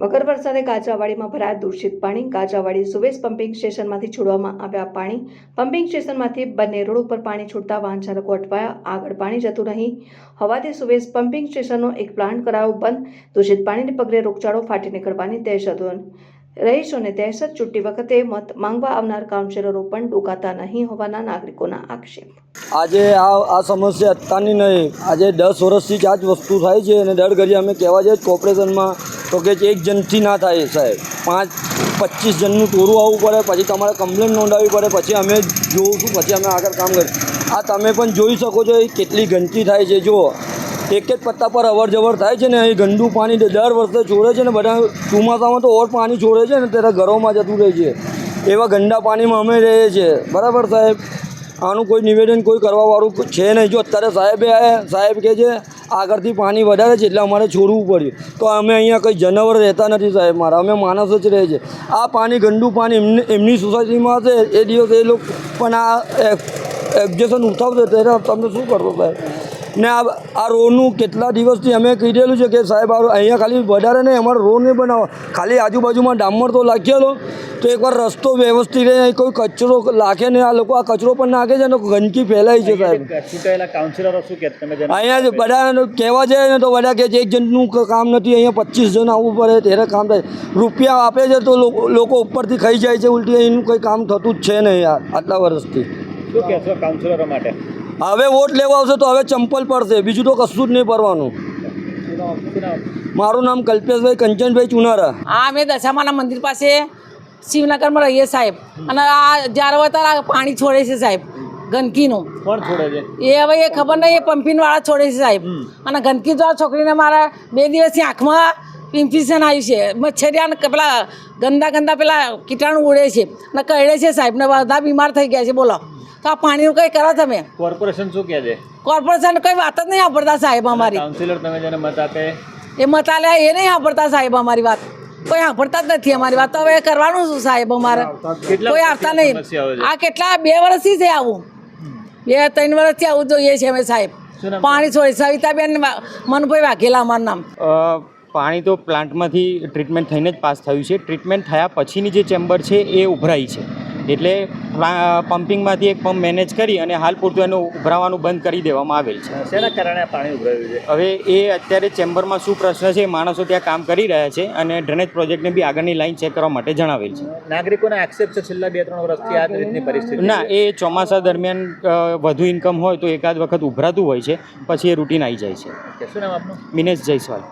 વગર વરસાદે કાચાવાડીમાં ભરાયા દૂષિત પાણી કાચાવાડી સુવેસ પમ્પિંગ સ્ટેશનમાંથી છોડવામાં આવ્યા પાણી. પમ્પિંગ સ્ટેશનમાંથી બંને રોડ ઉપર પાણી છૂટતા વાહન ચાલકો અટવાયા, આગળ પાણી જતું નહીં હોવાથી સુવેસ પમ્પિંગ સ્ટેશનનો એક પ્લાન્ટ કરાયો બંધ. દૂષિત પાણીને પગલે રોગચાળો ફાટી નીકળવાની દહેશત રહીશોને દહેશત ચૂંટણી વખતે મત માંગવા આવનાર કાઉન્સિલરો પણ ડોકાતા નહીં હોવાના નાગરિકોના આક્ષેપ. આજે આ આ સમસ્યા અત્યારની નહીં. આજે દસ વર્ષથી જ આ જ વસ્તુ થાય છે અને દર ઘડી અમે કહેવા જઈએ કોર્પોરેશનમાં તો કે એક જણથી ના થાય સાહેબ. પાંચ, પચીસ જણનું ટોરું આવવું પડે, પછી તમારે કમ્પ્લેન નોંધાવવી પડે, પછી અમે જોઈશું પછી અમે આગળ કામ કરીએ. આ તમે પણ જોઈ શકો છો એ કેટલી ગંદકી થાય છે. જો એક જ પત્તા પર અવર જવર થાય છે ને, એ ગંદુ પાણી દર વર્ષે છોડે છે ને, બધા ચોમાસામાં તો ઓર પાણી છોડે છે ને ત્યારે ઘરોમાં જતું રહે છે. એવા ગંદા પાણીમાં અમે રહીએ છીએ. બરાબર સાહેબ? આનું કોઈ નિવેદન, કોઈ કરવાવાળું છે નહીં. જો અત્યારે સાહેબે સાહેબ કહે છે, આગળથી પાણી વધારે છે એટલે અમારે છોડવું પડ્યું. તો અમે અહીંયા કંઈ જનાવર રહેતા નથી સાહેબ મારા. અમે માણસ જ રહે છે. આ પાણી, ગંદુ પાણી એમની એમની સોસાયટીમાં હશે એ દિવસે એ લોકો પણ આ એક્ઝેશન ઉઠાવશે ત્યારે તમે શું કરશો સાહેબ? ને આ આ રોડનું કેટલા દિવસથી અમે કીધેલું છે કે સાહેબ આ અહીંયા ખાલી વધારે નહીં અમારે રોડ નહીં બનાવો. ખાલી આજુબાજુમાં ડામર તો લાખેલો તો એકવાર રસ્તો વ્યવસ્થિત રહે અહીં કોઈ કચરો લાખે નહીં આ લોકો આ કચરો પણ નાખે છે ને ગંદકી ફેલાય છે સાહેબ. કાઉન્સિલરો શું કહે અહીંયા બધા કહેવા જાય ને તો બધા કે છે એક જણનું કામ નથી અહીંયા પચીસ જણ આવવું પડે ત્યારે કામ થાય. રૂપિયા આપે છે તો લોકો લોકો ઉપરથી ખાઈ જાય છે ઉલટી એનું કંઈ કામ થતું જ છે નહીં યાર આટલા વર્ષથી. શું કહેશો કાઉન્સિલરો માટે? હવે વોટ લેવા આવશે તો હવે ચંપલ પડશે બીજું તો કશું જ નહીં નામ મારું નામ કલ્પેશભાઈ કંચનભાઈ ચુનારા. આ અમે દશામાના મંદિર પાસે શિવનગરમાં રહીએ સાહેબ. અને આ જ્યારે હોય ત્યારે આ પાણી છોડે છે સાહેબ ગંદકીનું. કોણ છોડે છે? એ હવે એ ખબર નહીં એ પંપિંગવાળા છોડે છે સાહેબ. અને ગંદકી દ્વારા છોકરીને મારા બે દિવસથી આંખમાં ઇન્ફેક્શન આવ્યું છે? મચ્છરિયા ને પેલા ગંદા ગંદા પેલા કીટાણુ ઉડે છે. ને કરડે છે સાહેબ ને બધા બીમાર થઈ ગયા છે બોલો. તો આ પાણીનું કંઈ કરો તમે? કોર્પોરેશન શું કહે છે? કોર્પોરેશન કોઈ વાત જ નહીં સાંભળતા સાહેબ અમારી. કાઉન્સિલર તમે જેને મત આપે? એ મતાલે એ નહીં સાંભળતા સાહેબ અમારી વાત. કોઈ સાંભળતા જ નથી અમારી વાત. તો હવે કરવાનું શું સાહેબ અમારે? કોઈ આવતા નહીં. આ કેટલા બે વર્ષથી છે આવું? બે ત્રણ વર્ષથી આવું જોઈએ છે અમે સાહેબ. પાણી છોડી સવિતાબેન મનભાઈ વાઘેલા અમારું નામ. અ, પાણી તો પ્લાન્ટમાંથી ટ્રીટમેન્ટ થઈને જ પાસ થયું છે. ટ્રીટમેન્ટ થયા પછીની જે ચેમ્બર છે એ ઉભરાઈ છે. એટલે પમ્પિંગમાંથી એક પંપ મેનેજ કરી અને હાલ પૂરતું એનું ઉભરાવાનું બંધ કરી દેવામાં આવેલ છે. શેના કારણે પાણી ઉભરાયું છે? હવે એ અત્યારે ચેમ્બરમાં શું પ્રશ્ન છે માણસો ત્યાં કામ કરી રહ્યા છે અને ડ્રેનેજ પ્રોજેક્ટને બી આગળની લાઈન ચેક કરવા માટે જણાવેલ છે. નાગરિકોને આક્ષેપ છે છેલ્લા બે ત્રણ વર્ષથી આ રીતની પરિસ્થિતિ ના એ ચોમાસા દરમિયાન વધુ ઇન્કમ હોય તો એકાદ વખત ઉભરાતું હોય છે પછી એ રૂટીન આવી જાય છે. છે શું નામ આપનું? મિનેશ જયસ્વાલ.